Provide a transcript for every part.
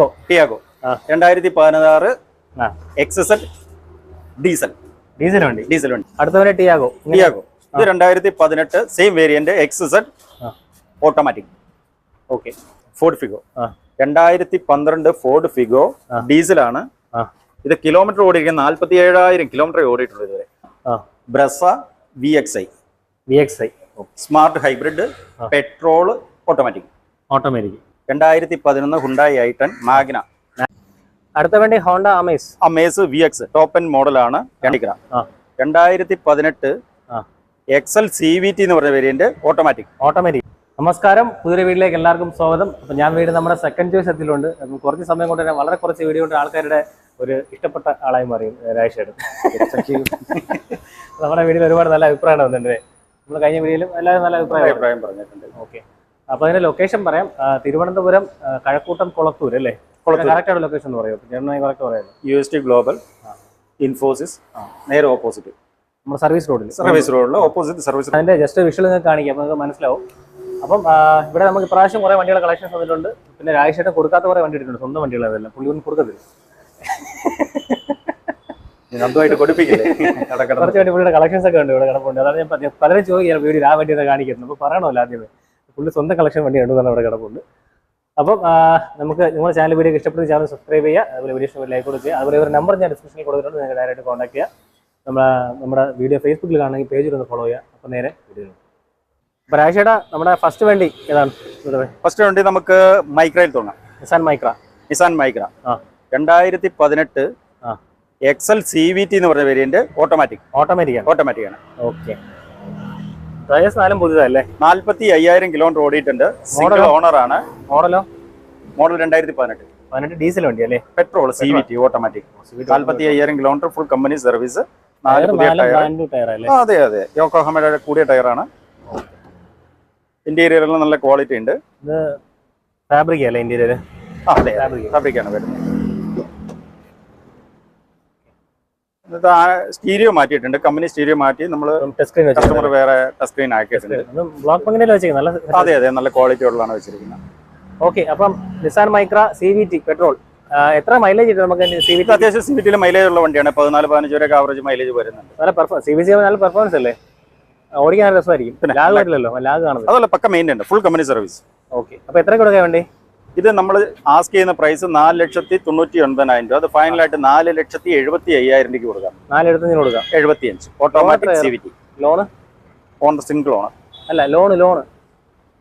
Tiago Tiago. രണ്ടായിരത്തി പതിനാറ് ആ. എക്സസൽ ഡീസൽ. ഡീസൽ വണ്ടി. ഡീസൽ വണ്ടി. അടുത്തവരെ ടിയാഗോ. ടിയാഗോ. ഇത് രണ്ടായിരത്തി പതിനെട്ട് സെയിം വേരിയന്റ് എക്സസൽ ആ. ഓട്ടോമാറ്റിക് ഓക്കെ ഫോർഡ് ഫിഗോ രണ്ടായിരത്തി പന്ത്രണ്ട് ഫോർഡ് ഫിഗോ ഡീസലാണ്. ഇത് കിലോമീറ്റർ ഓടിയിരിക്കുന്നത് നാല്പത്തി ഏഴായിരം കിലോമീറ്റർ ഓടിയിട്ടുണ്ട് ഇതുവരെ. Brezza V X I V X I smart hybrid petrol automatic automatic രണ്ടായിരത്തി പതിനൊന്ന് ഹുണ്ടായി ഐട്ടൺ മാഗ്ന. അടുത്ത വേണ്ടി Honda Amaze. Amaze V X top end മോഡലാണ് രണ്ടായിരത്തി പതിനെട്ട് എക്സൽ സി വി ടി എന്ന് പറഞ്ഞ വേരിയന്റ് ഓട്ടോമാറ്റിക് ഓട്ടോമാറ്റിക് നമസ്കാരം. പുതിയൊരു വീട്ടിലേക്ക് എല്ലാവർക്കും സ്വാഗതം. അപ്പം ഞാൻ വീട് നമ്മുടെ സെക്കൻഡ് ചോയ്സ് എത്തിയിലുണ്ട് കുറച്ച് സമയം കൊണ്ട് തന്നെ വളരെ കുറച്ച് വീഡിയോ കൊണ്ട് ആൾക്കാരുടെ ഒരു ഇഷ്ടപ്പെട്ട ആളായി മാറി രാജേഷേട്ടൻ. നമ്മുടെ വീട്ടിൽ ഒരുപാട് നല്ല അഭിപ്രായം വന്നിട്ടുണ്ട്. നമ്മൾ കഴിഞ്ഞ വീഡിയോയിലും എല്ലാവരും നല്ല അഭിപ്രായം അഭിപ്രായം പറഞ്ഞിട്ടുണ്ട്. ഓക്കെ അപ്പോൾ അതിന്റെ ലൊക്കേഷൻ പറയാം. തിരുവനന്തപുരം കഴക്കൂട്ടം കുളത്തൂർ അല്ലേ? കറക്റ്റ് ലൊക്കേഷൻ എന്ന് പറയുമോ? Correct U S T global Infosys നേരെ ഓപ്പോസിറ്റ് നമ്മുടെ സർവീസ് റോഡിൽ സർവീസ് റോഡിൽ ഓപ്പോസിറ്റ് സർവീസ് അതിന്റെ ജസ്റ്റ് വിഷ്വൽ നിങ്ങൾക്ക് കാണിക്കാം നിങ്ങൾക്ക് മനസ്സിലാവും. അപ്പം ഇവിടെ നമുക്ക് ഇപ്രാവശ്യം കുറേ വണ്ടികളുടെ കളക്ഷൻസ് വന്നിട്ടുണ്ട്. പിന്നെ രാജേഷേട്ടൻ കൊടുക്കാത്ത കുറേ വണ്ടി എടുത്തിട്ടുണ്ട് സ്വന്തം വണ്ടികൾ അതെല്ലാം പുള്ളി ഒന്നും കൊടുക്കത്തില്ല കൊടുപ്പിക്കില്ലേ കടക്കട കുറച്ച് വണ്ടി പുള്ളിയുടെ കളക്ഷൻസ് ഒക്കെ ഉണ്ട് ഇവിടെ കിടപ്പുണ്ട്. അതാണ് ഞാൻ പറഞ്ഞു പലരും ചോദിക്കാം വീഡിയോ ആ വണ്ടി കാണിക്കുന്നത് അപ്പോൾ പറയണമല്ലോ ആദ്യമേ. പുള്ളി സ്വന്തം കളക്ഷൻ വണ്ടി രണ്ടു തന്നെ അവിടെ കിടപ്പുണ്ട്. അപ്പം നമുക്ക് നിങ്ങളുടെ ചാനൽ വീഡിയോ ഇഷ്ടപ്പെടുന്ന ചാനൽ സബ്സ്ക്രൈബ് ചെയ്യുക അതുപോലെ വീഡിയോ ഇഷ്ടപ്പെട്ട ലൈക്ക് കൊടുക്കുക. അതുപോലെ ഒരു നമ്പർ ഞാൻ ഡിസ്ക്രിപ്ഷനിൽ കൊടുത്തിട്ടുണ്ട് നിങ്ങൾക്ക് ഡയറക്റ്റ് കോൺടാക്ട് ചെയ്യുക നമ്മുടെ നമ്മുടെ വീഡിയോ ഫേസ്ബുക്കിൽ കാണണമെങ്കിൽ പേജിൽ ഒന്ന് ഫോളോ ചെയ്യുക. അപ്പോൾ നേരെ വീഡിയോ അപ്പോൾ രാജേട്ടാ നമ്മുടെ ഫസ്റ്റ് വണ്ടി ഏതാണ്? ഫസ്റ്റ് വണ്ടി നമുക്ക് മൈക്രയിൽ തുടങ്ങാം. നിസാൻ മൈക്ര നിസാൻ മൈക്ര ആ. രണ്ടായിരത്തി പതിനെട്ട് ആ. എക്സൽ സി വി ടി എന്ന് പറഞ്ഞ വേരിയന്റ് ഓട്ടോമാറ്റിക് ഓട്ടോമാറ്റിക് ആണ്. ഓട്ടോമാറ്റിക് ആണ്. ഓക്കെ ടയേഴ്സ് നാലും പുതിയതല്ലേ? നാല്പത്തി അയ്യായിരം കിലോമീറ്റർ ഓടിയിട്ടുണ്ട്. സിംഗിൾ ഓണർ ആണ്. മോഡലോ മോഡൽ രണ്ടായിരത്തി പതിനെട്ട്. പതിനെട്ട് ഡീസൽ വണ്ടി അല്ലേ petrol C V T automatic നാല്പത്തി അയ്യായിരം കിലോമീറ്റർ ഫുൾ കമ്പനി സർവീസ് നാല് പുതിയ ടയർ അതെ അതെ. യോക്കോഹമയുടെ കൂടിയ ടയറാണ് ഇന്റീരിയറിൽ നല്ല ക്വാളിറ്റി ഉണ്ട്. ഫാബ്രിക് അല്ലേ ഇന്റീരിയർ ആ, അതെ ഫാബ്രിക് ആണ് വരുന്നത്. എന്നിട്ട് ആ സ്റ്റീരിയോ മാറ്റിയിട്ടുണ്ട്. കമ്പനി സ്റ്റീരിയോ മാറ്റി നമ്മൾ കസ്റ്റമർ വേറെ ടച്ച് സ്ക്രീൻ ആക്കിയിട്ടുണ്ട്. അതെ അതെ നല്ല ക്വാളിറ്റി ഉള്ളതാണ് വെച്ചിരിക്കുന്നത്. ഓക്കെ അപ്പം Nissan Micra C V T petrol എത്ര മൈലേജ് കിട്ടും നമുക്ക് സി വി ടി അത്യാവശ്യം സി വി ടിയിൽ മൈലേജ് ഉള്ള വണ്ടിയാണ്. പതിനാല് പതിനഞ്ച് വരെ ആവറേജ് മൈലേജ് വരുന്നുണ്ട്. നല്ല പെർഫോമൻസ് സി വി സി നല്ല പെർഫോമൻസ് അല്ലേ? ഓടിക്കാൻ നല്ല രസമായിരിക്കും. ലാഗ് വരില്ലല്ലോ ലാഗ് കാണുന്നത്. അതല്ല പക്ക main full company service okay അപ്പൊ എത്ര കൊടുക്കാൻ വേണ്ടി? ഇത് നമ്മൾ ആസ്ക് ചെയ്യുന്ന പ്രൈസ് നാല് ലക്ഷത്തി തൊണ്ണൂറ്റി ഒൻപതിനായിരം രൂപ. അത് ഫൈനലായിട്ട് നാല് ലക്ഷത്തി എഴുപത്തി അയ്യായിരം രൂപയ്ക്ക് കൊടുക്കാം. നാലെടുത്ത് കൊടുക്കാം. എഴുപത്തി അഞ്ച് automatic C V T loan on single owner അല്ല ലോണ് ലോണ്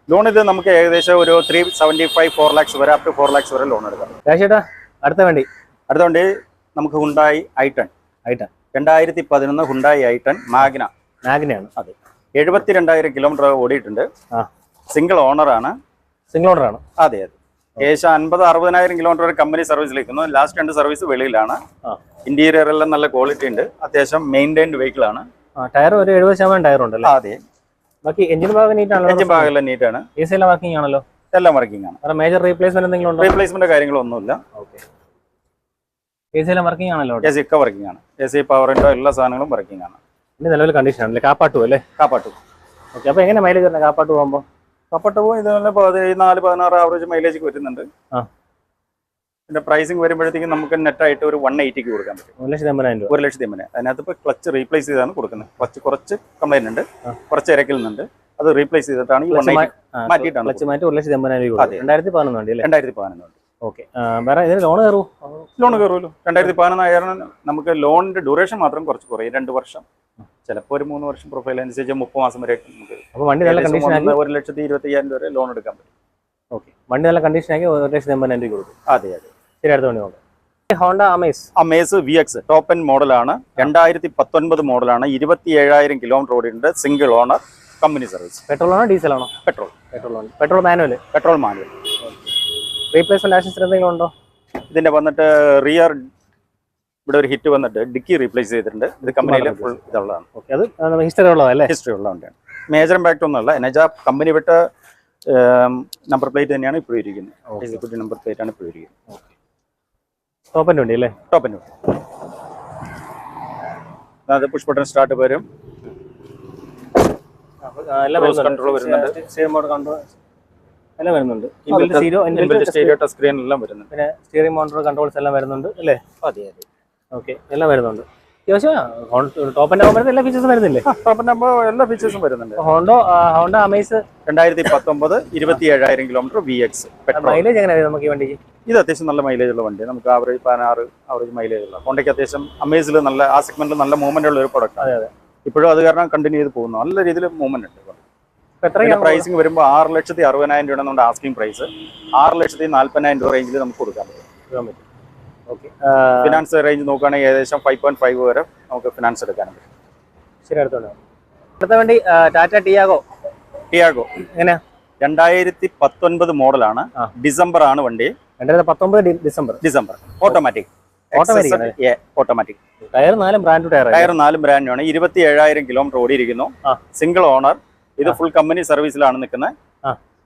ലോൺ ഇത് നമുക്ക് ഏകദേശം ഒരു three seventy five four lakhs വരെ അപ് ടു ഫോർ ലാക്സ് വരെ ലോൺ എടുക്കാം. ചേട്ടാ അടുത്ത വേണ്ടി. അടുത്ത വേണ്ടി നമുക്ക് ഹുണ്ടായി ഐട്ടൺ ആയിട്ടാ രണ്ടായിരത്തി പതിനൊന്ന് ഹുണ്ടായി ഐട്ടൺ മാഗ്ന മാഗ്നയാണ് അതെ. എഴുപത്തി രണ്ടായിരം കിലോമീറ്റർ ഓടിയിട്ടുണ്ട്. ആ. സിംഗിൾ ഓണറാണ് സിംഗിൾ ഓണറാണ് അതെ അതെ. ഏകദേശം അൻപത് അറുപതിനായിരം കിലോമീറ്റർ വരെ കമ്പനി സർവീസിലേക്കുന്നു ലാസ്റ്റ് രണ്ട് സർവീസ് വെളിയിലാണ്. ഇന്റീരിയർ എല്ലാം നല്ല ക്വാളിറ്റി ഉണ്ട്. അത്യാവശ്യം മെയിന്റൈൻഡ് വെഹിക്കിൾ ആണ്. ടയർ ഒരു എഴുപത് ശതമാനം ടയർ ഉണ്ടല്ലേ? അതെ. ബാക്കി എഞ്ചിൻ ഭാഗം നീറ്റ് ആണല്ലോ? എഞ്ചിൻ നീറ്റ് നീറ്റാണ് എ സി എല്ലാം വർക്കിംഗ് ആണല്ലോ? എല്ലാം വർക്കിംഗ് ആണ്. മേജർ റീപ്ലേസ്മെന്റ് എന്തെങ്കിലും ഉണ്ടോ? റീപ്ലേസ്മെന്റ് കാര്യങ്ങളൊന്നുമില്ല. ഓക്കെ എ സി എല്ലാം വർക്കിംഗ് ആണല്ലോ എ സി ഒക്കെ വർക്കിംഗ് ആണ്. എ സി പവർ ഇൻഡോ എല്ലാ സാധനങ്ങളും വർക്കിംഗ് ആണ്. ഇനി നിലവിൽ കണ്ടീഷൻ ആണല്ലേ? കാപ്പാട്ടു അല്ലേ? കാപ്പാട്ടു. ഓക്കെ അപ്പോൾ എങ്ങനെ മൈലേജ് വരുന്നത് കാപ്പാട്ട് പോകുമ്പോൾ കാപ്പാട്ടു ഇതുപോലെ പതിനാല് പതിനാറ് ആവറേജ് മൈലേജ് വരുന്നുണ്ട് പിന്നെ പ്രൈസിങ് വരുമ്പോഴത്തേക്കും നമുക്ക് നെറ്റ് ആയിട്ട് ഒരു വൺ എയ്റ്റിക്ക് കൊടുക്കാൻ പറ്റും. ഒരു ലക്ഷത്തി അമ്പതിനായിരം ഒരു ലക്ഷത്തി അമ്പതിന് അതിനകത്ത് ഇപ്പോൾ ക്ലച്ച് റീപ്ലേസ് ചെയ്താണ് കൊടുക്കുന്നത്. ക്ലച്ച് കുറച്ച് കംപ്ലൈന്റ് ഉണ്ട്. കുറച്ച് ഇരക്കലുന്നുണ്ട് അത് റീപ്ലേസ് ചെയ്തിട്ടാണ് ഈ വൺ മാറ്റിയിട്ടാണ് ക്ലച്ച് മാറ്റി ഒരു ലക്ഷത്തി അമ്പതിനായിരം രൂപ. രണ്ടായിരത്തി പതിനൊന്ന് വണ്ടി അല്ലേ? രണ്ടായിരത്തി ഓക്കെ. വേറെ ഇതിന് ലോൺ കയറുമോ ലോൺ കയറുമല്ലോ. രണ്ടായിരത്തി പതിനൊന്നായിരം നമുക്ക് ലോണിന്റെ ഡ്യൂറേഷൻ മാത്രം കുറച്ച് കുറയും. രണ്ട് വർഷം. ചിലപ്പോൾ ഒരു മൂന്ന് വർഷം പ്രൊഫൈൽ അനുസരിച്ച് മുപ്പത് മാസം വരെ നമുക്ക് അപ്പോൾ വണ്ടി നല്ല ഏകദേശം കണ്ടീഷൻ ആക്കി ഒരു ലക്ഷത്തി ഇരുപത്തി അയ്യായിരം വരെ ലോൺ എടുക്കാൻ പറ്റും. ഓക്കെ വണ്ടി നല്ല കണ്ടീഷൻ ആക്കി ഒരു ലക്ഷത്തി എൺപതിനായിരം രൂപ കൊടുക്കും. അതെ അതെ. ശരി അടുത്ത വണ്ടി നോക്കാം. Honda Amaze Amaze V X top end മോഡലാണ് രണ്ടായിരത്തി പത്തൊൻപത് മോഡലാണ് ഇരുപത്തി ഏഴായിരം കിലോമീറ്റർ ഓടിയിട്ടുണ്ട്. Single owner company service petrol ആണോ ഡീസൽ ആണോ? പെട്രോൾ പെട്രോൾ ആണ്. Petrol manual petrol manual replacement action എന്തെങ്കിലും ഉണ്ടോ? ഇതിന്റെ വന്നിട്ട് റിയർ ഇവിടെ ഒരു ഹിറ്റ് വന്നിട്ട് ഡിക്കി റീപ്ലേസ് ചെയ്തിട്ടുണ്ട്. ഇത് കമ്പനിയിലെ ഫുൾ ഇതുള്ളതാണ്. ഓക്കെ അത് ഹിസ്റ്ററി ഉള്ളതല്ലേ? ഹിസ്റ്ററി ഉള്ള വണ്ടിയാണ്. മേജർ ഇമ്പാക്റ്റ് ഒന്നുമല്ല. എന്നുവെച്ചാൽ കമ്പനി വിട്ട നമ്പർ പ്ലേറ്റ് തന്നെയാണ് ഇപ്പോഴും ഇരിക്കുന്നത്. എക്സിക്യൂട്ടീവ് നമ്പർ പ്ലേറ്റ് ആണ് ഇപ്പോഴും ഇരിക്കുന്നത്. ടോപ്പന്റെ വണ്ടി അല്ലേ? ടോപ്പ് ആൻഡ് അത് പുഷ് ബട്ടൺ സ്റ്റാർട്ട് വരും. control വരുന്നുണ്ട്. സെയിം മോഡ് കൺട്രോൾ എല്ലാം വരുന്നുണ്ട്. സ്റ്റീരിയോ ടച്ച് സ്ക്രീൻ എല്ലാം വരുന്നുണ്ട്. പിന്നെ സ്റ്റിയറിംഗ് മോട്ടോർ കൺട്രോൾസ് എല്ലാം വരുന്നുണ്ട് അല്ലേ? അതെ അതെ. ഓക്കെ എല്ലാം വരുന്നുണ്ട്. അത്യാവശ്യം ടോപ്പ് ആൻഡ് ആകുമ്പോഴത്തെ എല്ലാ ഫീച്ചേഴ്സും വരുന്നില്ലേ? ടോപ്പ് നമ്പർ എല്ലാ ഫീച്ചേഴ്സും വരുന്നുണ്ട്. Honda Honda Amaze? രണ്ടായിരത്തി പത്തൊമ്പത് ഇരുപത്തി ഏഴായിരം കിലോമീറ്റർ വി എക്സ് മൈലേജ് എങ്ങനെ നമുക്ക് ഈ വണ്ടിക്ക്? ഇത് അത്യാവശ്യം നല്ല മൈലേജ് ഉള്ള വണ്ടി നമുക്ക് ആവറേജ് പതിനാറ് ആവറേജ് മൈലേജ് ഉള്ള. ഹോണ്ടയ്ക്ക് അത്യാവശ്യം അമേസിൽ നല്ല ആ സെഗ്മെന്റിൽ നല്ല മൂവ്മെന്റ് ഉള്ള ഒരു പ്രൊഡക്റ്റ് അതെ, അതെ. ഇപ്പോഴും അത് കാരണം കണ്ടിന്യൂ ചെയ്ത് പോകുന്നു. നല്ല രീതിയിൽ മൂവ്മെന്റ് ഉണ്ട് പ്രൈസിങ് വരുമ്പോൾ ആറ് ലക്ഷത്തി അറുപതിനായിരം രൂപയാണ് നമ്മുടെ ആസ്കിംഗ് പ്രൈസ് ആറ് ലക്ഷത്തി നാല്പതിനായിരം രൂപ റേഞ്ചിൽ നമുക്ക് കൊടുക്കാൻ പറ്റും. ഫിനാൻസ് റേഞ്ച് നോക്കുകയാണെങ്കിൽ ഏകദേശം ഫൈവ് പോയിന്റ് ഫൈവ് വരെ നമുക്ക് ഫിനാൻസ് എടുക്കാനും പറ്റും. ശരി അടുത്തോളൂ അടുത്ത വണ്ടി ടാറ്റ ടിയാഗോ ടിയാഗോ എങ്ങനെ രണ്ടായിരത്തി പത്തൊൻപത് മോഡലാണ്. ഡിസംബർ ആണ് വണ്ടി. രണ്ടായിരത്തി പത്തൊമ്പത് December December automatic automatic tyre നാലും ബ്രാൻഡ് ടയർ ടയർ നാലും ബ്രാൻഡ് ആണ്. ഇരുപത്തി ഏഴായിരം കിലോമീറ്റർ ഓടിയിരിക്കുന്നു സിംഗിൾ ഓണർ ഇത് ഫുൾ കമ്പനി സർവീസിലാണ് നിൽക്കുന്നത്.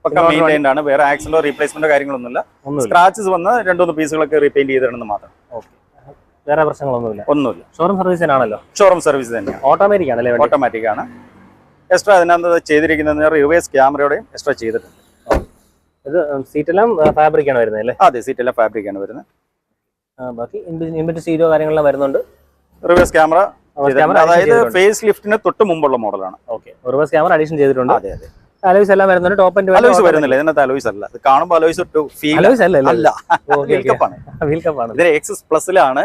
പക്ക മെയിന്റൈൻഡ് ആണ്. വേറെ ആക്സിലോ റീപ്ലേസ്മെന്റോ കാര്യങ്ങളൊന്നുമില്ല. സ്ക്രാച്ചസ് വന്ന് രണ്ടുമൂന്ന് പീസുകളൊക്കെ റീപെയിന്റ് ചെയ്തിടണം മാത്രം. ഓക്കെ വേറെ പ്രശ്നങ്ങളൊന്നുമില്ല. ഒന്നുമില്ല. ഷോറൂം സർവീസ് തന്നെയാണല്ലോ? ഷോറൂം സർവീസ് തന്നെയാണ്. ഓട്ടോമാറ്റിക് ആണല്ലേ ഓട്ടോമാറ്റിക് ആണ്. എക്സ്ട്രാ അതിനകത്ത് ചെയ്തിരിക്കുന്നത് റിവേഴ്സ് ക്യാമറയോടെയും എക്സ്ട്രാ ചെയ്തിട്ടുണ്ട്. ഇത് സീറ്റെല്ലാം ഫാബ്രിക് ആണ് വരുന്നത് അല്ലേ? അതെ സീറ്റെല്ലാം ഫാബ്രിക് ആണ് വരുന്നത്. ബാക്കി ഇൻബിറ്റ് സീറ്റോ കാര്യങ്ങളെല്ലാം വരുന്നുണ്ട്. റിവേഴ്സ് ക്യാമറ അതായത് ഫേസ് ലിഫ്റ്റിന് തൊട്ട് മുമ്പുള്ള മോഡലാണ് ഓക്കെ റിവേഴ്സ് ക്യാമറ അഡീഷൻ ചെയ്തിട്ടുണ്ട്. അതെ അതെ. അലോയ്സ് എല്ലാം വരുന്നുണ്ട്. ടോപ്പ് ആൻഡ് അലോയ്സ് വരുന്നില്ല. ഇതിനകത്ത് അലോയ്സ് അല്ല. ഇത് കാണുമ്പോൾ അലോയ്സ് ഫീൽ അലോയ്സ് അല്ല അല്ല വീൽ കപ്പാണ് വീൽ കപ്പ് ആണ്. ഇതിന് എക്സസ് പ്ലസിലാണ്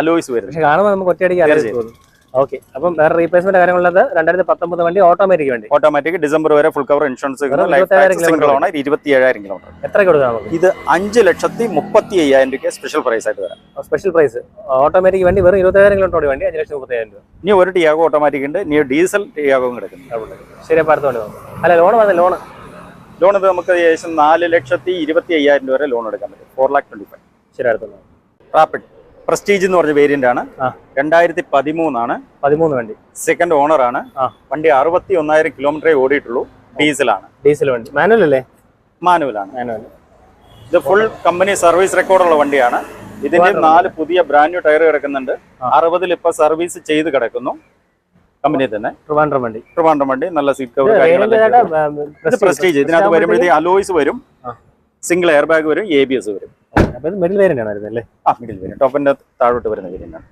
അലോയ്സ് വരുന്നത്. കാണുമ്പോൾ നമുക്ക് ഒറ്റയടിക്ക് അലോയ്സ് തോന്നും. ഓക്കെ അപ്പം വേറെ റീപ്ലേസ്മെന്റ് കാര്യങ്ങളുള്ളത് രണ്ടായിരത്തി പത്തൊമ്പത് വണ്ടി ഓട്ടോമാറ്റിക് വണ്ടി. ഓട്ടോമാറ്റിക് ഡിസംബർ വരെ ഫുൾ കവർ ഇൻഷുറൻസ് വെറും 27,000 ടാക്സ് ഇരുപത്തി ഏഴായിരം കിലോമീറ്റർ എത്ര കൊടുക്കാം ഇത് അഞ്ച് ലക്ഷത്തി മുപ്പത്തി അയ്യായിരം രൂപ സ്പെഷ്യൽ പ്രൈസ് ആയിട്ട് തരാം സ്പെഷ്യൽ പ്രൈസ് ഓട്ടോമാറ്റിക് വണ്ടി വെറും ഇരുപത്തായിരം കിലോമീറ്റർ വണ്ടി അഞ്ച് ലക്ഷത്തി മുപ്പത്തായിരം രൂപ. ഇനി ഒരു ടിയാഗോ ഓട്ടോമാറ്റിക് ഉണ്ട് ഇനി ഡീസൽ ടിയാഗോയും കിടക്കുന്നു ശരി അപ്പോൾ അടുത്ത അല്ല ലോൺ വന്നത് ലോൺ ലോൺ ഇത് നമുക്ക് ഏകദേശം നാല് ലക്ഷത്തി ഇരുപത്തി അയ്യായിരം രൂപ വരെ ലോൺ എടുക്കാൻ പറ്റും. ഫോർ ലാക്ക് ട്വന്റി ഫൈവ് ശരി അടുത്ത നോക്കാം. റാപ്പിഡ് പ്രസ്റ്റീജ് എന്ന് പറഞ്ഞ വേരിയന്റ് ആണ്. രണ്ടായിരത്തി പതിമൂന്നാണ് പതിമൂന്ന് വണ്ടി. സെക്കൻഡ് ഓണർ ആണ്. വണ്ടി അറുപത്തി ഒന്നായിരം കിലോമീറ്ററേ ഓടിയിട്ടുള്ളൂ. ഡീസലാണ് ഡീസൽ വണ്ടി. മാനുവൽ അല്ലേ? മാനുവലാണ് മാനുവൽ ഇത് ഫുൾ കമ്പനി സർവീസ് റെക്കോർഡുള്ള വണ്ടിയാണ്. ഇതിന്റെ നാല് പുതിയ ബ്രാൻഡ് ന്യൂ ടയർ കിടക്കുന്നുണ്ട്. അറുപതിൽ ഇപ്പൊ സർവീസ് ചെയ്ത് കിടക്കുന്നു. കമ്പനി തന്നെ. ട്രിവാൻഡ്രം വണ്ടി. ട്രിവാൻഡ്രം വണ്ടി. നല്ല സീറ്റ് കവർ കാര്യങ്ങളൊക്കെ. പ്രസ്റ്റീജ് ഇതിനകത്ത് വരുമ്പോഴത്തേക്ക് അലോയ്സ് വരും. സിംഗിൾ എയർ ബാഗ് വരും എ ബി എസ് വരും. അപ്പൊ ഇത് മിഡിൽ ആണ് വരുന്നത് അല്ലേ? ആ മിഡിൽ താഴോട്ട് വരുന്ന ആണ്.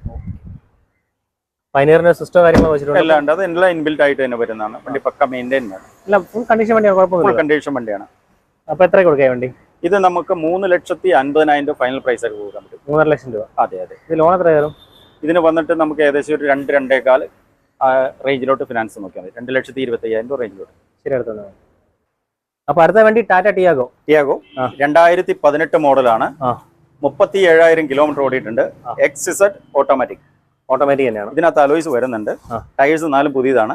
സിസ്റ്റം വെച്ചിട്ടുണ്ട്? എല്ലാം ഉണ്ട്. അത് എല്ലാം ഇൻബിൽറ്റ് ആയിട്ട് തന്നെ വരുന്നതാണ്. വണ്ടി പക്ക ആണ്. അല്ല ഫുൾ കണ്ടീഷൻ വണ്ടിയാണ്? ഫുൾ കുഴപ്പമൊന്നുമില്ല കണ്ടീഷൻ വണ്ടിയാണ്. അപ്പൊ എത്ര കൊടുക്കാം വണ്ടി? ഇത് നമുക്ക് മൂന്ന് ലക്ഷത്തി അൻപതിനായിരം രൂപ ഫൈനൽ പ്രൈസ് ഒക്കെ കൊടുക്കാൻ പറ്റും. മൂന്നര ലക്ഷം രൂപ. അതെ അതെ. ഇത് ലോൺ എത്ര കയറും ഇതിന് വന്നിട്ട് നമുക്ക് ഏകദേശം ഒരു രണ്ട് രണ്ടേകാൽ റേഞ്ചിലോട്ട് ഫിനാൻസ് നോക്കിയാൽ മതി. രണ്ട് ലക്ഷത്തി ഇരുപത്തി അയ്യായിരം രൂപ റേഞ്ചിലോട്ട് ശരി അടുത്ത നോക്കാം. അപ്പൊ അടുത്ത വണ്ടി ടാറ്റ ടിയാഗോ. ടിയാഗോ. രണ്ടായിരത്തി പതിനെട്ട് മോഡലാണ്. മുപ്പത്തി ഏഴായിരം കിലോമീറ്റർ ഓടിയിട്ടുണ്ട്. എക്സിസഡ് ഓട്ടോമാറ്റിക് ഓട്ടോമാറ്റിക് തന്നെയാണ്. ഇതിനകത്ത് അലോയ്സ് വരുന്നുണ്ട്. ടയേഴ്സ് നാലും പുതിയതാണ്.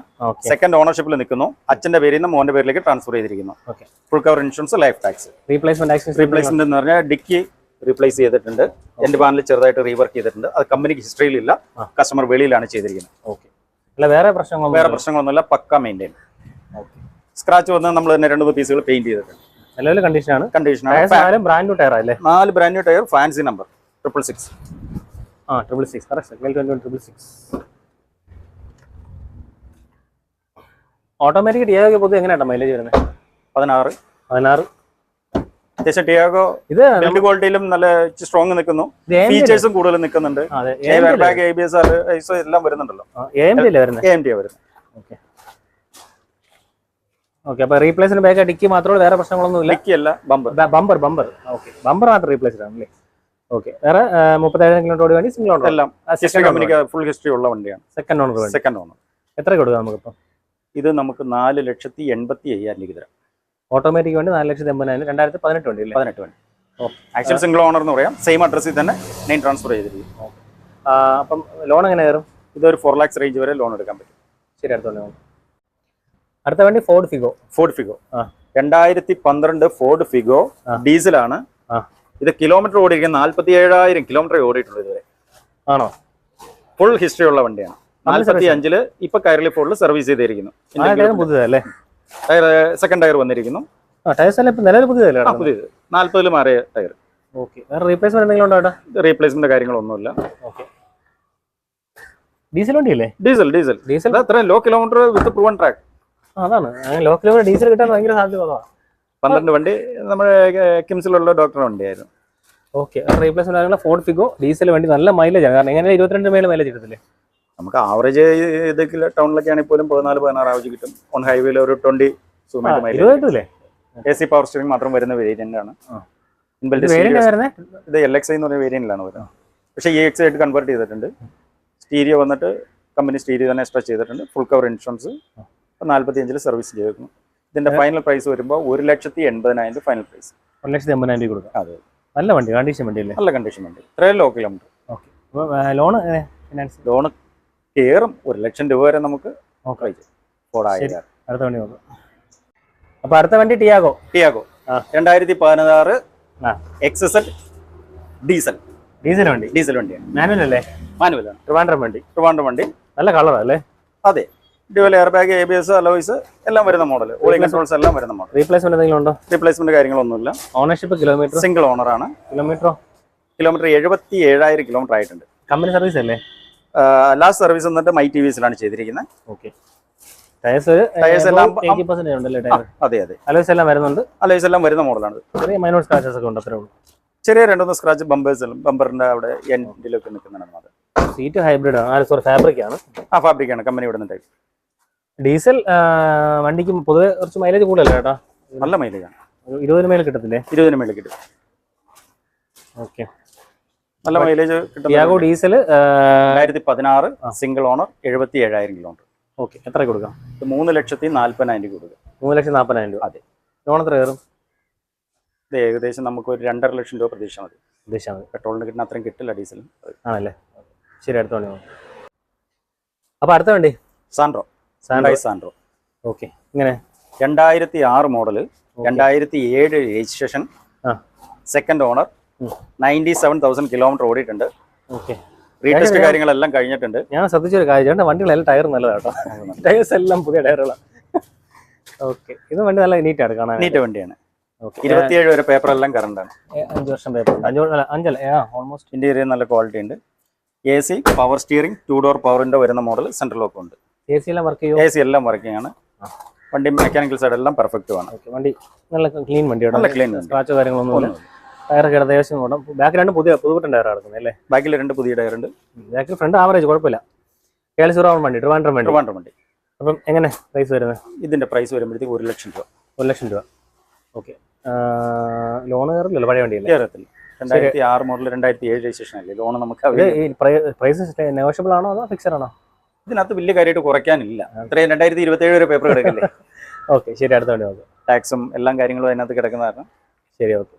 സെക്കൻഡ് ഓണർഷിപ്പിൽ നിൽക്കുന്നു. അച്ഛന്റെ പേരിൽ നിന്ന് മോന്റെ പേരിലേക്ക് ട്രാൻസ്ഫർ ചെയ്തിരിക്കുന്നു. Full cover insurance life tax replacement replacement എന്ന് പറഞ്ഞാൽ ഡിക്കി റീപ്ലേസ് ചെയ്തിട്ടുണ്ട്. എന്റെ പാനൽ ചെറുതായിട്ട് റീവർക്ക് ചെയ്തിട്ടുണ്ട്. അത് കമ്പനിക്ക് ഹിസ്റ്ററിയിലില്ല. കസ്റ്റമർ വെളിയിലാണ് ചെയ്തിരിക്കുന്നത്. ഓക്കെ. അല്ല വേറെ പ്രശ്നങ്ങളൊന്നും വേറെ പ്രശ്നങ്ങളൊന്നുമില്ല. പക്ക മെയിന്റെയിൻ സ്ക്രാച്ച് വന്ന് നമ്മൾ തന്നെ രണ്ട് പീസുകൾ പെയിന്റ് ചെയ്തിട്ടുണ്ട്. നിലവിലെ കണ്ടീഷനാണ് കണ്ടീഷനാണ് ടയർസ് നാലും ബ്രാൻഡ് ടയർ അല്ലേ നാല് brand new tyre fancy number triple six ആ triple six correct twenty one triple six automatic Tiago പൊതുവെ മൈലേജ് വരുന്നത് പതിനാറ്. പതിനാറ്. അത്യാവശ്യം ടിയാഗോ ഇത് ബിൽഡ് ക്വാളിറ്റിയിലും നല്ല സ്ട്രോങ് നിൽക്കുന്നു? ഫീച്ചേഴ്സും കൂടുതൽ നിൽക്കുന്നുണ്ട്. അതെ air bag A B S എല്ലാം വരുന്നുണ്ടല്ലോ. എ അല്ലേ വരുന്നത് എ എം ടി വരുന്നത്. ഓക്കെ ഓക്കെ അപ്പൊ റീപ്ലേസിന് ബാക്ക് ഡിക്കി മാത്രമേ വേറെ പ്രശ്നങ്ങളൊന്നും ഇല്ല. ഡിക്കി അല്ല bumper bumper bumper okay bumper മാത്രം റീപ്ലേസ്ഡ് ആണ് അല്ലേ? ഓക്കെ വേറെ മുപ്പത്തേഴായിരം കിലോമീറ്റർ ഓടി വേണ്ടി സിംഗിൾ ഓണർ എല്ലാം ഫുൾ ഹിസ്റ്ററി ഉള്ള വണ്ടിയാണ്. സെക്കൻഡ് ഓണർ വണ്ടി. സെക്കൻഡ് ഓണർ എത്ര കൊടുക്കാം നമുക്കിപ്പോൾ ഇത് നമുക്ക് നാല് ലക്ഷത്തി എൺപത്തി അയ്യായിരം രൂപ തരാം. ഓട്ടോമാറ്റിക് വേണ്ടി നാല് ലക്ഷത്തി എൺപതിനായിരം രണ്ടായിരത്തി പതിനെട്ട് വണ്ടി അല്ലേ? പതിനെട്ട് വണ്ടി. ആക്ച്വൽ സിംഗിൾ ഓണർ എന്ന് പറയാം. സെയിം അഡ്രസ്സിൽ തന്നെ നെയിം ട്രാൻസ്ഫർ ചെയ്തിരിക്കും. ഓക്കെ അപ്പം ലോൺ എങ്ങനെ കയറും? ഇതൊരു ഫോർ ലാക്സ് റേഞ്ച് വരെ ലോൺ എടുക്കാൻ പറ്റും. ശരി അടുത്തോണ്ട് പോകാം. അടുത്ത വണ്ടി ഫോർഡ് ഫിഗോ ഫോർഡ് ഫിഗോ. രണ്ടായിരത്തി പന്ത്രണ്ട് ഫോർഡ് ഫിഗോ ഡീസലാണ്. ഇത് കിലോമീറ്റർ ഓടിയിരിക്കുന്ന നാല്പത്തി ഏഴായിരം കിലോമീറ്റർ ഓടിയിട്ടുള്ളൂ ഇതുവരെ. ആണോ? ഫുൾ ഹിസ്റ്ററി ഉള്ള വണ്ടിയാണ്. നാല്പത്തി അഞ്ചിൽ ഇപ്പൊ കയറി ഫോർഡിൽ സർവീസ് ചെയ്തിരിക്കുന്നു. പുതിയതല്ലേ? ടയർ സെക്കൻഡ് ടയർ വന്നിരിക്കുന്നു. പുതിയത്. മാറിയ ടയർ റീപ്ലേസ്മെന്റ് കാര്യങ്ങളൊന്നുമില്ല. ഡീസൽ വണ്ടിയല്ലേ? ഡീസൽ ഡീസൽ ഡീസൽ അത്രയും low kilometre with proven track അതാണ്. അങ്ങനെ ലോ കിലോമീറ്റർ ഡീസൽ കിട്ടാൻ ഭയങ്കര സാധ്യത കുറവാണ് പന്ത്രണ്ട് വണ്ടി നമ്മുടെ കിംസിലുള്ള ഡോക്ടർ വണ്ടിയായിരുന്നു. ഓക്കെ റീപ്ലേസ്മെന്റ് കാര്യങ്ങൾ ഫോർഡ് ഫിഗോ ഡീസൽ വണ്ടി നല്ല മൈലേജ് ആണ്. കാരണം എങ്ങനെ ഇരുപത്തിരണ്ട് മേലെ മൈലേജ് കിട്ടത്തില്ലേ? നമുക്ക് ആവറേജ് ഇതൊക്കെ ടൗണിലൊക്കെ ആണെങ്കിൽ പോലും പതിനാല് പതിനാറ് ആവറേജ് കിട്ടും. ഓൺ ഹൈവേയിൽ ഒരു twenty A C power steering മാത്രം വരുന്ന വേരിയന്റ് ആണ്. ഇത് എൽ എക്സ് എന്ന് പറഞ്ഞ വേരിയന്റിലാണ് വരുന്നത്. പക്ഷേ ഇ എക്സ് ആയിട്ട് കൺവേർട്ട് ചെയ്തിട്ടുണ്ട്. സ്റ്റീരിയോ വന്നിട്ട് കമ്പനി സ്റ്റീരിയോ തന്നെ എക്സ്ട്രാ ചെയ്തിട്ടുണ്ട്. ഫുൾ കവർ ഇൻഷുറൻസ് നാല്പത്തി അഞ്ചിൽ സർവീസ് ചെയ്തിരുന്നു ഇതിന്റെ ഫൈനൽ പ്രൈസ് വരുമ്പോൾ ഒരു ലക്ഷത്തി എൺപതിനായിരം രൂപ ഫൈനൽ പ്രൈസ് ഒരു ലക്ഷത്തി എൺപതിനായിരം രൂപ കൊടുക്കുക അതെ. നല്ല വണ്ടി കണ്ടീഷൻ വണ്ടി അല്ലേ? നല്ല കണ്ടീഷൻ വണ്ടി. ഇത്രയും low kilometre okay loan finance loan കയറും ഒരു ലക്ഷം രൂപ വരെ നമുക്ക് ട്രൈ ചെയ്യാം. അടുത്ത വണ്ടി നോക്കാം. അപ്പോൾ അടുത്ത വണ്ടി ടിയാഗോ. ടിയാഗോ. രണ്ടായിരത്തി പതിനാറ് എക്സസൽ ഡീസൽ ഡീസൽ വണ്ടി. ഡീസൽ വണ്ടിയാണ്. മാനുവൽ അല്ലേ? മാനുവൽ ആണ്. ട്രിവാൻഡ്രം വണ്ടി. ട്രിവാൻഡ്രം വണ്ടി. നല്ല കളറാണ് അല്ലേ? അതെ. Dual air bag A B S alloys എല്ലാം വരുന്ന മോഡൽ ഓളിംഗ് കൺട്രോൾസ് എല്ലാം വരുന്ന മോഡൽ റീപ്ലേസ്മെന്റ് എന്തെങ്കിലും ഉണ്ടോ? റീപ്ലേസ്മെന്റ് കാര്യങ്ങളൊന്നുമില്ല. ഓണർഷിപ്പ് കിലോമീറ്റർ സിംഗിൾ ഓണർ കിലോമീറ്ററോ കിലോമീറ്റർ എഴുപത്തി ഏഴായിരം കിലോമീറ്റർ ആയിട്ടുണ്ട്. കമ്പനി സർവീസ് അല്ലേ? ലാസ്റ്റ് സർവീസ് എന്നിട്ട് മൈ ടി വിസിലാണ് ചെയ്തിരിക്കുന്നത് ഓക്കെ അതെ അതെ. അലോയ്സ് എല്ലാം വരുന്നുണ്ട്? അലോയ്സ് എല്ലാം വരുന്ന മോഡലാണ് ചെറിയ മൈനോർ സ്ക്രാച്ചസ് ഒക്കെ ഉണ്ട് അത്രേ ഉള്ളൂ. ചെറിയ രണ്ടൊന്ന് സ്ക്രാച്ച് ബമ്പേഴ്സ് ബമ്പറിന്റെ അവിടെ എൻഡിലൊക്കെ നിൽക്കുന്നതാണ് അത് സീറ്റ് ഹൈബ്രിഡ് ആണ്. സോറി ഫാബ്രിക് ആണ്. ആ ഫാബ്രിക്കാണ് കമ്പനി ഇവിടെ ടൈപ്പ് ഡീസൽ വണ്ടിക്ക് പൊതുവെ കുറച്ച് മൈലേജ് കൂടുതലല്ലേ ചേട്ടാ? നല്ല മൈലേജാണ് ഇരുപതിന് മേലെ കിട്ടത്തില്ലേ? ഇരുപതിന് മേലെ കിട്ടും. ഓക്കെ നല്ല മൈലേജ് കിട്ടും ടിയാഗോ ഡീസൽ രണ്ടായിരത്തി പതിനാറ്. സിംഗിൾ ഓണർ എഴുപത്തി ഏഴായിരം കിലോമീറ്റർ ഓക്കെ എത്ര കൊടുക്കാം? മൂന്ന് ലക്ഷത്തി നാല്പതിനായിരം രൂപ കൊടുക്കുക മൂന്ന് ലക്ഷത്തി നാൽപ്പതിനായിരം രൂപ. അതെ. ലോൺ എത്ര കയറും? ഇത് ഏകദേശം നമുക്ക് ഒരു രണ്ടര ലക്ഷം രൂപ പ്രതീക്ഷ മതി. പ്രതീക്ഷ മതി. പെട്രോളിന് കിട്ടുന്ന അത്രയും കിട്ടില്ല ഡീസലും ആണല്ലേ? ശരി അടുത്ത വണ്ടി അപ്പൊ അപ്പോൾ അടുത്ത വണ്ടി. Santro Santro? സാൻഡ്രോ. ഓക്കെ. ഇങ്ങനെ? രണ്ടായിരത്തി ആറ് മോഡൽ രണ്ടായിരത്തി ഏഴ് registration second owner. Ninety seven thousand kilometre ഓടിയിട്ടുണ്ട്. ഓക്കെ. റീടെസ്റ്റ് കാര്യങ്ങളെല്ലാം കഴിഞ്ഞിട്ടുണ്ട്. ഞാൻ ശ്രദ്ധിച്ചൊരു കാര്യം വണ്ടികളെല്ലാം ടയർ നല്ലതാട്ടോ. ടയേഴ്സ് എല്ലാം പുതിയ ടയറുകളാണ് ഓക്കെ. ഇത് വണ്ടി നല്ല നീറ്റാണ് കാണാൻ നീറ്റ് വണ്ടിയാണ്. ഓക്കെ. ഇരുപത്തിയേഴ് വരെ പേപ്പർ എല്ലാം കറണ്ട് ആണ് അഞ്ച് വർഷം പേപ്പർ. അഞ്ചല്ല? ആ ഓൾമോസ്റ്റ് ഇന്റീരിയർ നല്ല ക്വാളിറ്റി ഉണ്ട്. A C power steering two door പവറിന്റെ വരുന്ന മോഡൽ സെൻട്രൽ ലോക്ക് ഉണ്ട് എ സി എല്ലാം വർക്ക് ചെയ്യുമോ എ സി എല്ലാം വർക്കിംഗ് ആണ്. വണ്ടി മെക്കാനിക്കൽ സൈഡ് എല്ലാം പെർഫെക്റ്റ് ആണ്. വണ്ടി നല്ല ക്ലീൻ വണ്ടി നല്ല clean സ്ക്രാച്ചോ ഒന്നുമില്ല. ടയറൊക്കെ അത്യാവശ്യം ഓടാം ബാക്ക് രണ്ട് പുതിയ പുതുപുട്ടൻ ടയർ കിടക്കുന്നത് അല്ലേ? ബാക്കിൽ രണ്ട് പുതിയ ടയർ ഉണ്ട്. ബാക്കിൽ ഫ്രണ്ട് ആവറേജ് കുഴപ്പമില്ല. കേൾ സീറോ വണ്ടി ട്രിവാൻഡ്രം വണ്ടി. ട്രിവാൻഡ്രം വണ്ടി. അപ്പം എങ്ങനെ പ്രൈസ് വരുന്നത്? ഇതിന്റെ പ്രൈസ് വരുമ്പോഴത്തേക്ക് ഒരു ലക്ഷം രൂപ. ഒരു ലക്ഷം രൂപ. ഓക്കെ ലോൺ കയറില്ലല്ലോ പഴയ വണ്ടിയല്ലേ? കയറത്തില്ല. രണ്ടായിരത്തി ആറ് മോഡൽ രണ്ടായിരത്തി ഏഴ് രജിസ്ട്രേഷൻ അല്ലേ ലോൺ നമുക്ക്. പ്രൈസ് നെഗോഷ്യബിൾ ആണോ അതോ ഫിക്സഡ് ആണോ? ഇതിനകത്ത് വലിയ കാര്യമായിട്ട് കുറയ്ക്കാനില്ല. ഇത്രയും രണ്ടായിരത്തി ഇരുപത്തി ഏഴ് വരെ പേപ്പർ കിടക്കില്ലേ ഓക്കെ ശരി അടുത്ത വണ്ടി നോക്കാം. ടാക്സും എല്ലാ കാര്യങ്ങളും അതിനകത്ത് കിടക്കുന്ന കാരണം. ശരി ഓക്കെ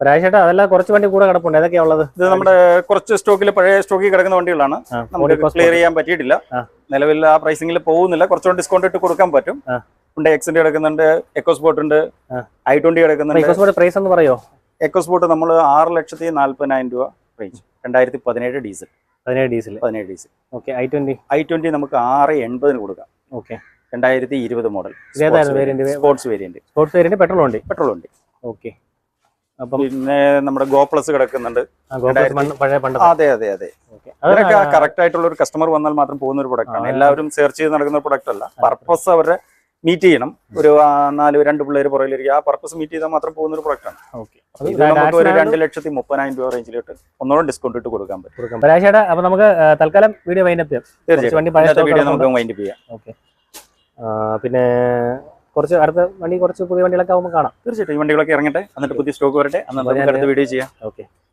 ഒരാഴ്ചയായിട്ട് അതെല്ലാം കുറച്ച് വണ്ടി കൂടെ കിടപ്പുണ്ട്. ഏതൊക്കെയാ ഉള്ളത്? ഇത് നമ്മുടെ കുറച്ച് സ്റ്റോക്കിൽ പഴയ സ്റ്റോക്കിൽ കിടക്കുന്ന വണ്ടികളാണ്. നമുക്ക് ക്ലിയർ ചെയ്യാൻ പറ്റിയിട്ടില്ല. നിലവിൽ ആ പ്രൈസിംഗിൽ പോകുന്നില്ല. കുറച്ചുകൂടി ഡിസ്കൗണ്ട് ഇട്ട് കൊടുക്കാൻ പറ്റും. ഉണ്ട് എക്സിന്റെ കിടക്കുന്നുണ്ട് എക്കോ സ്പോർട്ട് ഉണ്ട്. ഐ ട്വന്റി കിടക്കുന്നുണ്ട്. പ്രൈസ് എന്ന് പറയോ? എക്കോ സ്പോർട്ട് നമ്മൾ ആറ് ലക്ഷത്തി നാല്പതിനായിരം രൂപ റേഞ്ച് രണ്ടായിരത്തി പതിനേഴ് ഡീസൽ. പതിനേഴ് ഡീസൽ പതിനേഴ് diesel okay i twenty? I twenty നമുക്ക് ആറ് എൺപതിന് കൊടുക്കാം. ഓക്കെ. രണ്ടായിരത്തി ഇരുപത് model. Sports variant sports variant petrol ഉണ്ട് പെട്രോൾ ഉണ്ട് ഓക്കെ. അപ്പം പിന്നെ നമ്മുടെ ഗോ പ്ലസ് കിടക്കുന്നുണ്ട്. അതെ അതെ അതെ. അതൊക്കെ കറക്റ്റ് ആയിട്ടുള്ള ഒരു കസ്റ്റമർ വന്നാൽ മാത്രം പോകുന്ന ഒരു പ്രൊഡക്റ്റ് ആണ്. എല്ലാവരും സെർച്ച് ചെയ്ത് നടക്കുന്ന പ്രൊഡക്റ്റ് അല്ല. പർപ്പസ് അവരെ മീറ്റ് ചെയ്യണം. ഒരു നാല് രണ്ട് പിള്ളേർ പുറകിലിരിക്കുക. ആ പർപ്പസ് മീറ്റ് ചെയ്താൽ മാത്രം പോകുന്ന ഒരു പ്രൊഡക്റ്റ് ആണ്. നമുക്ക് ഒരു രണ്ട് ലക്ഷത്തി മുപ്പതിനായിരം രൂപ റേഞ്ചിലിട്ട് ഒന്നോളം ഡിസ്കൗണ്ട് ഇട്ട് കൊടുക്കാൻ പറ്റും. അപ്പൊ നമുക്ക് തൽക്കാലം വീഡിയോ വൈൻഡപ്പ് ചെയ്യാം. തീർച്ചയായിട്ടും. വീഡിയോ നമുക്ക് വൈൻഡപ്പ് ചെയ്യാം. ഓക്കെ പിന്നെ കുറച്ച് അടുത്ത വണ്ടി കുറച്ച് പുതിയ വണ്ടികളൊക്കെ ആകുമ്പോൾ കാണാം. തീർച്ചയായിട്ടും. ഈ വണ്ടികളൊക്കെ ഇറങ്ങട്ടെ. എന്നിട്ട് പുതിയ സ്റ്റോക്ക് വരട്ടെ. അന്ന് നമുക്ക് അടുത്ത വീഡിയോ ചെയ്യാം. ഓക്കെ